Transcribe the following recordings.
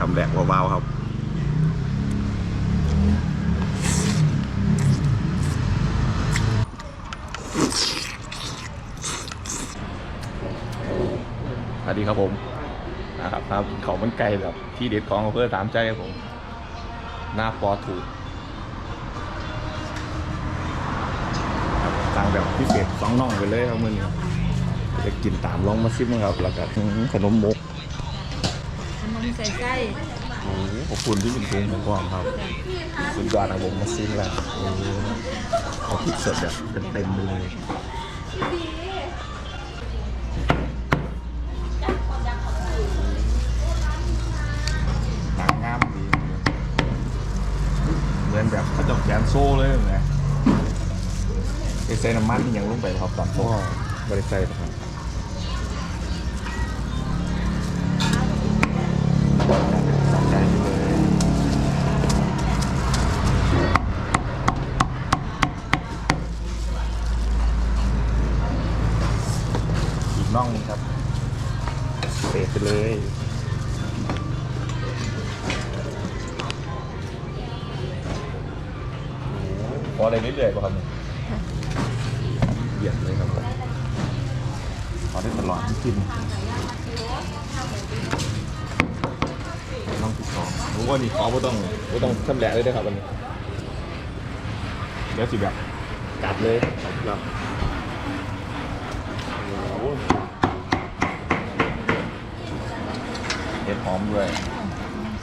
ทำแดกเบาๆครับสวัสดีครับผมนะครับครับเขามันไก่แบบที่เด็ดของอำเภอสามใจครับผม หน้าปอถูกสั่งแบบพิเศษสองน่องไปเลยครับมือนี้จะกินตามลองมาซิมครับ แล้วก็ขนมมก ใส่ไส้โอ้โหขอบคุณที่เป็นทุงผมก่อนครับ สุดยอดนะผมมาซิมแล้วโอ้โหเอาพริกสดแบบเต็มๆไปเลยหางงามดีเหมือนแบบเขาเจอกแขนโซ่เลยไงไอใส่น้ำมันนี่ยังลงไปครับตอนโซ่บริใส่ครับ ออะไรเรื่อยๆป่ะครับเนี่ยเหยียดเลยครับผมพอได้ตลอดที่กินน่องที่อรู้ว่านี่ขอไม่ต้องไม่ต้องชำแหละเลยนะครับวันนี้เดี๋ยวสิแบบกัดเลยครับเห็ดหอมด้วย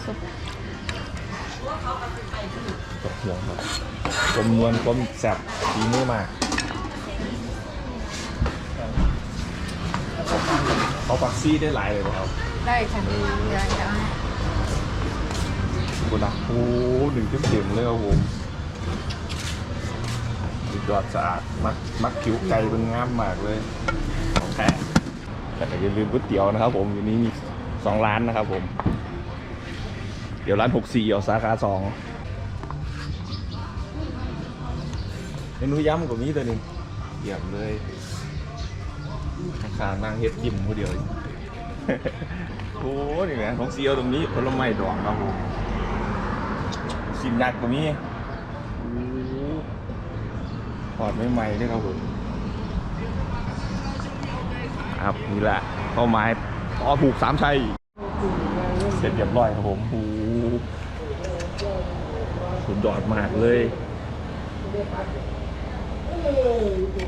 ซุป กับเทียมครับกลมนวลกลมแซ่บดีมือมากเขาปักซี่ได้หลายเลยนะครับ ได้ค่ะดีเดี๋ยวจะเอาให้กุหลาบโอ้หนึ่งเต็มๆเลยครับผมสุดยอดสะอาด มักมักคิ้วไก่เป็นงามมากเลยของแท้แต่ก็อย่าลืมก๋วยเตี๋ยวนะครับผมอยู่นี้มีสองร้านนะครับผม เดี๋ยวร้านหกสี่เอาสาขาสองเมนูยำกับมีตัวหนึงเยี่ยมเลยข้างๆนั่งเฮ็ดยิ้มผู้เดียวโอ้นี่แหละของเซียวตรงนี้ผลไม้ดองครับผมสินยักษ์ก็มีโอ้โหถอดไม่ใหม่ๆด้วยครับผมครับนี่แหละเป้าหมายต่อผูกสามชัย เสร็จเรียบร้อยครับผมโอ้โห สุดยอดมากเลย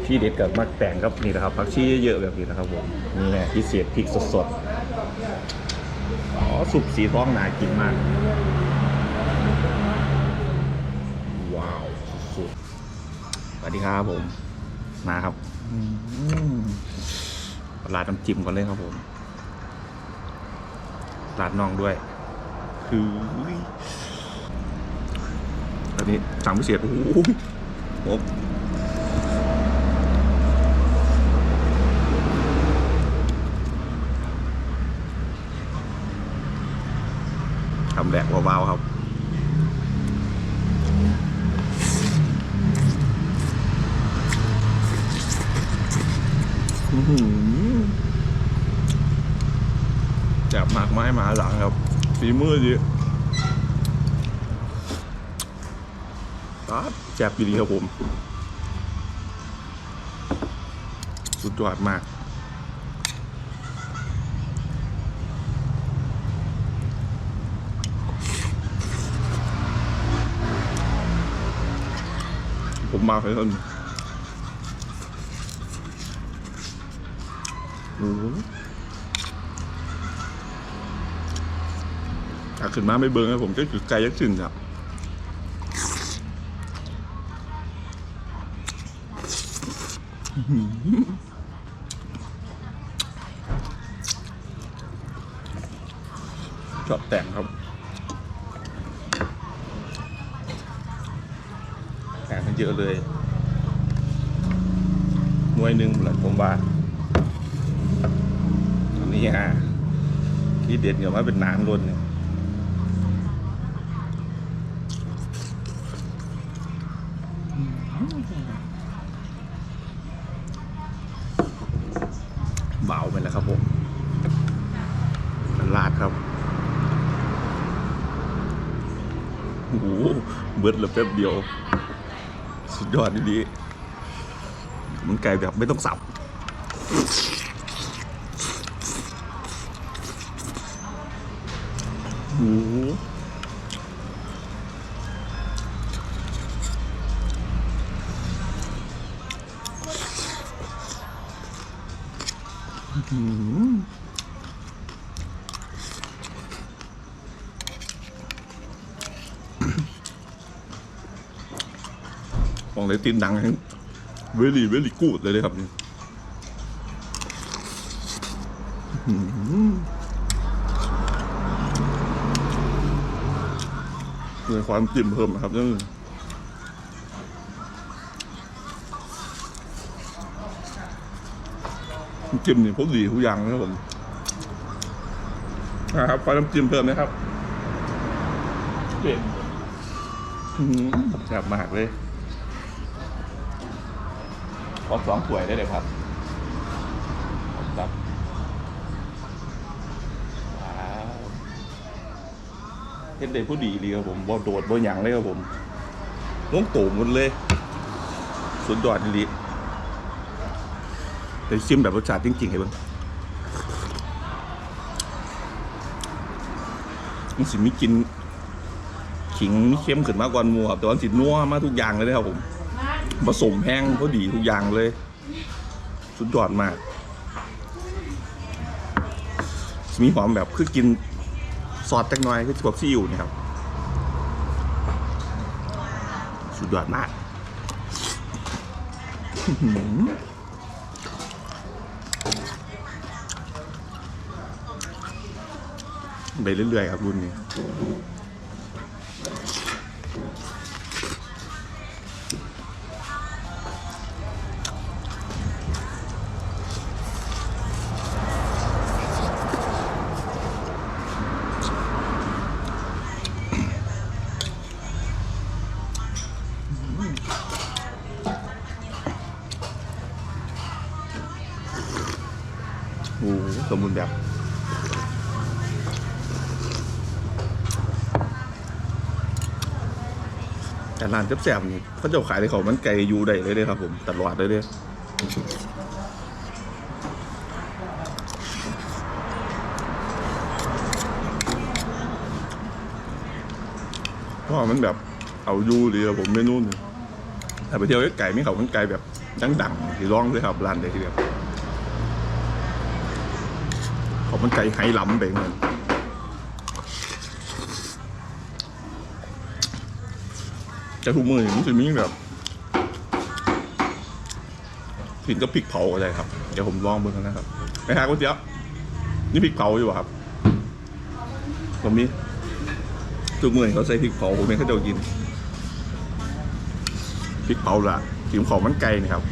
ที่เด็ดกับมักแต่งครับนี่นะครับผักชีเยอะๆแบบนี้นะครับผมนี่แหละพิเศษพริกสดๆอ๋อสุกสีท้องหนากินมาก ว้าวสุดๆสวัสดีครับผมมาครับอืมราดน้ำจิ้มก่อนเลยครับผมราดน่องด้วย คืออันนี้สั่งพิเศษโอ้โหอ้โหทำแดกเบาๆครับอื้อหือจับหมากไม้หมาหลังครับ ฝีมือดิครับแจบดีครับผม สุดยอดมากผมมาให้ท่านโอ้โหถ้า ขึ้นมาไม่เบิ้งนะผมก็คือไกลยักษ์ถึงครับชอบแต่งครับ แต่งมันเยอะเลยหน่วยหนึ่งหละผมว่าอันนี้ฮะที่เด็ดเกี่ยวมาเป็นน้ำล้น เบาไปแล้วครับผมมันลาดครับโอ้โหเบิดแล้วแป๊บเดียว สุดยอดดีๆมันไก่แบบไม่ต้องสับโอ้ เลยตินดังเวลี่เวลี่กูดเลยเลยครับนี่อื้อหือมีความจิ้มเพิ่มนะครับนั่จิ้มนี่พวกดีทุกอย่างนะครับผมนะครับขอน้ำจิ้มเพิ่มนะครับเด็ดแซ่บมากเลย ขอสองถ้วยได้เลยครับครับว้าวเฮ็ดได้ผู้ดีเลยครับผมบ่โดดบ่หยังเลยครับผมลงโตหมดเลย สุดยอดดีเดี๋ยวชิมแบบรสชาติจริงๆให้เบิ่งมันสิมีกินขิงมีเค็มขึ้นมากกว่าหมูครับแต่ว่ามันสินัวมาทุกอย่างเลยนะครับผม ผสมแห้งพอดีทุกอย่างเลย สุดยอดมาก มีความแบบคือกินซอสจักหน่อยคือพวกซีอิ๊วเนี่ยครับ สุดยอดมากไปเรื่อยๆครับรุ่นนี้ โอ้โหสมบูรณ์แบบแต่ร้านแซ่บๆนี่เขาจะขายในเขามันไก่อยู่ได้เลยเด้ครับผมตลอดเลยเด้เพราะมันแบบเอาอยู่ดีครับผมเมนูนี่ถ้าไปเที่ยวไก่ไม่เขามันไก่แบบดังๆที่ร้องเลยครับร้านใดที่แบบ ขามันไก่ไหหลำไปเงินจะทุกมือนี่มันจะมีแบบกินก็พริกเผาอะไรครับ เดี๋ยวผมลองเบิ่งกันนะครับไปหาก๋วยเตี๋ยวนี่พริกเผาอยู่ครับผมมีทุกมือเขาใส่พริกเผาผมเองเขาจะกินพริกเผาละกินของมันไก่นี่ครับ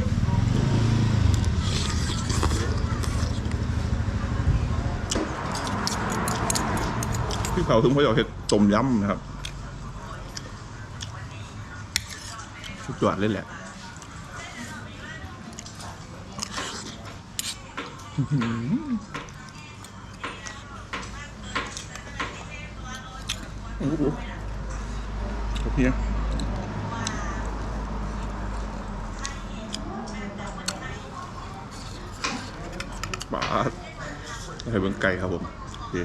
พี่เผาถึงเขาอยากเห็ดต้มยำนะครับสุดยอดเลยแหละโอ้โหโอเคปาดให้เบิ่งไก่ครับผมโอเค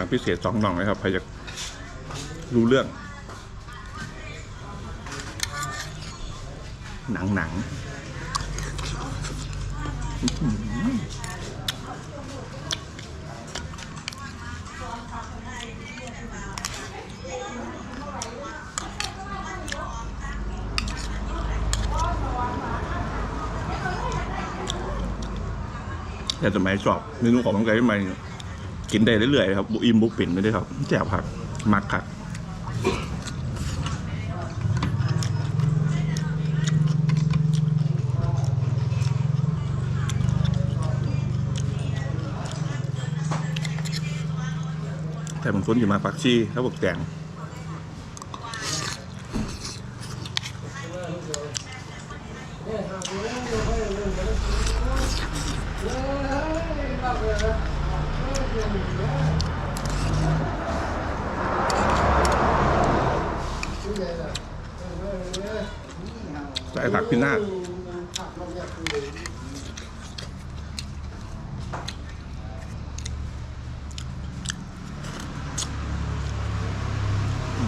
ทางพิเศษสองหน่องนะครับใครจะรู้เรื่อง หนังหนังแต่สมัยชอบเมนูของน้องไก่ใหม่ กินได้เรื่อยๆครับบุอิมบุปิ่นไม่ได้ครับแจ่วผักมักคักแต่บางคนอยู่มาฟักชีแล้วบกแกง ผักพินาศ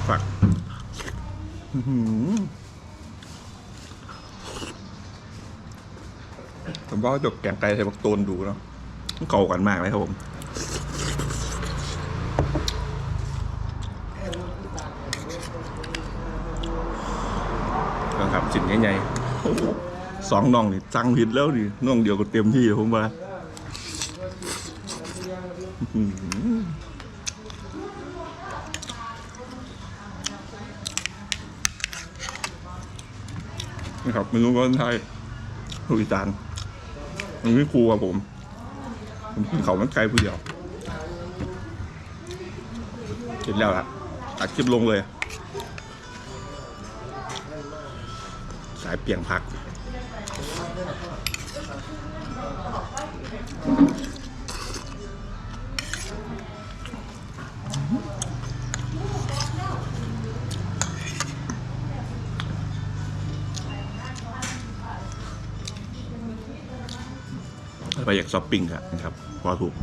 ฝักอือหือผมว่าจกแกงไก่ใส่บักโตนดูเนาะเก่ากันมากเลยครับผม นะครับสินใหญ่ๆสองน่องนี่จังผิดแล้วนี่น่องเดียวก็เต็มที่ผมว่าอื้อหือนะครับเมนูคนไทยลูกอีสานมันไม่ครูครับผม ผมกินเขามันไกลผู้เดียวเสร็จแล้วล่ะตัดคลิปลงเลยายเปียงพัก ไปอยากช้อปปิ้งครับนะครับ พอถูก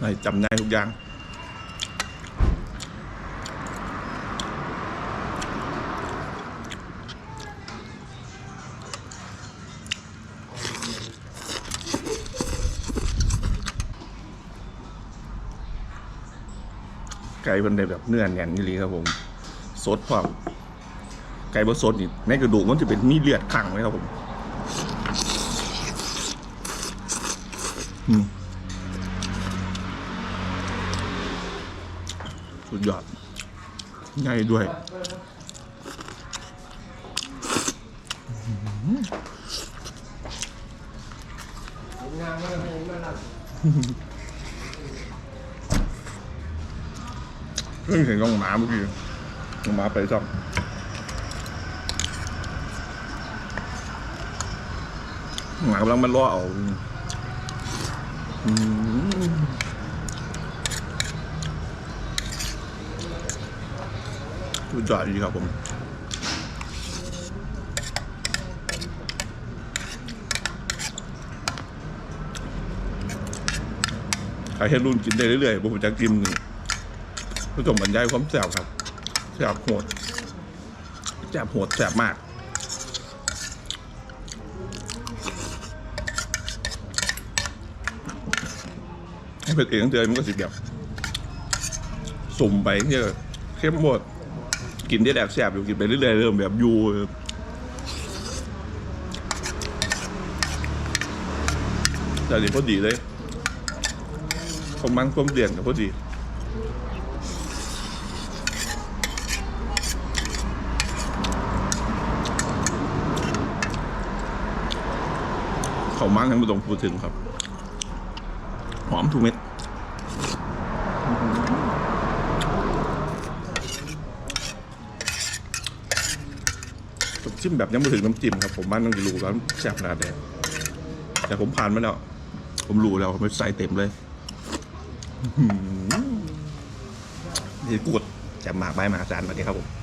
ได้จำได้ทุกอย่าง ไก่มันได้แบบเนื้อแน่นนี่เลยครับผมสดพร้อมไก่บดสดนี่ในกระดูกมันจะเป็นมีเลือดขังไว้ครับผมอืมสุดยอดง่ายด้วย เพิ่งเห็นน้องหมาเมื่อกี้น้องหมาไปซ่อมหมากำลังมันล่อเอาอืมสุดยอดดีครับผมใครให้รุ่นกินได้เรื่อยๆผมจะกินนี่ ผู้ชมบรรยายความแสบครับแสบโหดแสบโหดแสบมากให้เผ็ดเองเดือนมันก็สิบแบบสุ่มไปเนี่ยเข้มหมดกินได้แดกแสบอยู่กินไปเรื่อยๆเริ่มแบบยูแต่นี่พอดีเลยความมันความเดี่ยงกับพอดี ขามั่งทั้งไม่ต้องพูดถึงครับ หอมทุกเม็ดผมชิมแบบยังไม่ถึงน้ำจิ้มครับ ผมมันต้องรู้แล้วแซ่บขนาดไหนแต่ผมผ่านมาแล้ว ผมรู้แล้วผมใส่เต็มเลยนี่กูดจะหมากใบมหาศาลมาดีครับผม